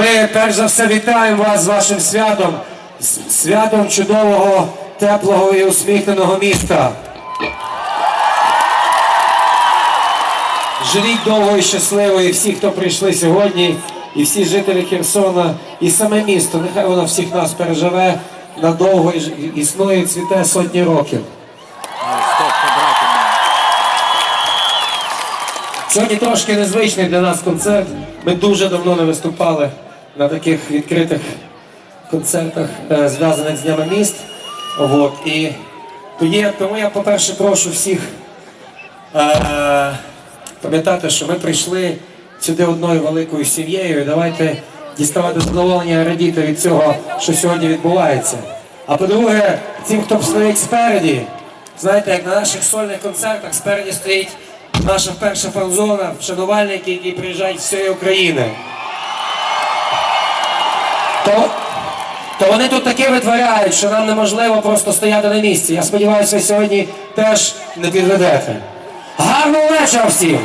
Ми перш за все вітаємо вас з вашим святом, з святом чудового, теплого і усміхненого міста. Живіть довго і щасливо, і всі, хто прийшли сьогодні, і всі жителі Херсона, і саме місто. Нехай воно всіх нас переживе надовго і існує і цвіте сотні років. Сьогодні трошки незвичний для нас концерт. Ми дуже давно не виступали на таких відкритих концертах, е, зв'язаних з Днями міст. От. І тоді, тому я, по-перше, прошу всіх е, пам'ятати, що ми прийшли сюди одною великою сім'єю. Давайте діставати задоволення радіти від цього, що сьогодні відбувається. А по-друге, тим, хто стоїть спереді, знаєте, як на наших сольних концертах спереді стоїть наша перша фан-зона, вшанувальники, які приїжджають з всієї України. То, то вони тут таке витворяють, що нам неможливо просто стояти на місці. Я сподіваюся, ви сьогодні теж не підведете. Гарного вечора всім!